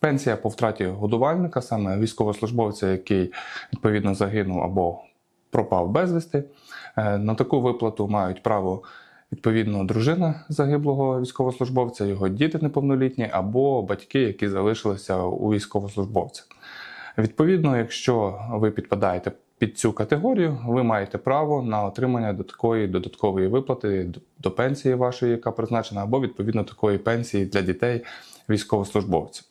Пенсія по втраті годувальника, саме військовослужбовця, який відповідно загинув або пропав безвісти. Е, На таку виплату мають право відповідно дружина загиблого військовослужбовця, його діти неповнолітні або батьки, які залишилися у військовослужбовця. Відповідно, якщо ви підпадаєте під цю категорію, ви маєте право на отримання до такої додаткової виплати до- пенсії вашої, яка призначена, або відповідно такої пенсії для дітей військовослужбовців.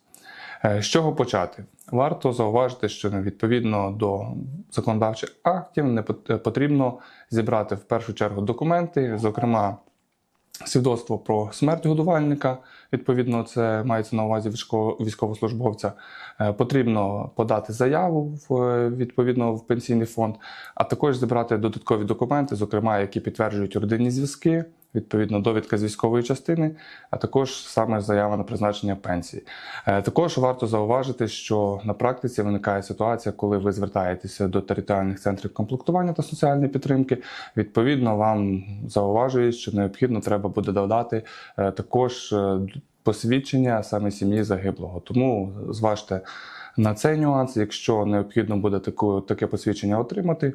Е, З чого почати? Варто зауважити, що відповідно до законодавчих актів не пот- потрібно зібрати в першу чергу документи, зокрема свідоцтво про смерть годувальника. Відповідно, це мається на увазі військово- військовослужбовця. Е, Потрібно подати заяву в е, відповідно в пенсійний фонд, а також зібрати додаткові документи, зокрема, які підтверджують родинні зв'язки, відповідно, довідка з військової частини, а також саме заява на призначення пенсії. Е, Також варто зауважити, що на практиці виникає ситуація, коли ви звертаєтеся до територіальних центрів комплектування та соціальної підтримки. Відповідно, вам зауважують, що необхідно треба буде додати е, також е, посвідчення саме сім'ї загиблого. Тому зважте на цей нюанс. Якщо необхідно буде таку, таке посвідчення отримати,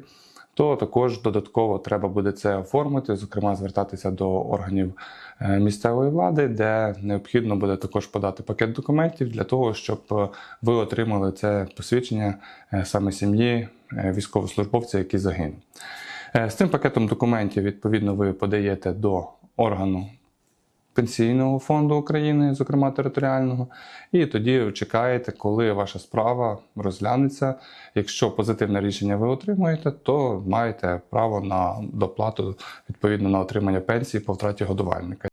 то також додатково треба буде це оформити, зокрема звертатися до органів е, місцевої влади, де необхідно буде також подати пакет документів для того, щоб е, ви отримали це посвідчення е, саме сім'ї військовослужбовця, який загинув. З цим пакетом документів, відповідно, ви подаєте до органу Пенсійного фонду України, зокрема територіального, і тоді чекаєте, коли ваша справа розглянеться. Якщо позитивне рішення ви отримуєте, то маєте право на доплату відповідно на отримання пенсії по втраті годувальника.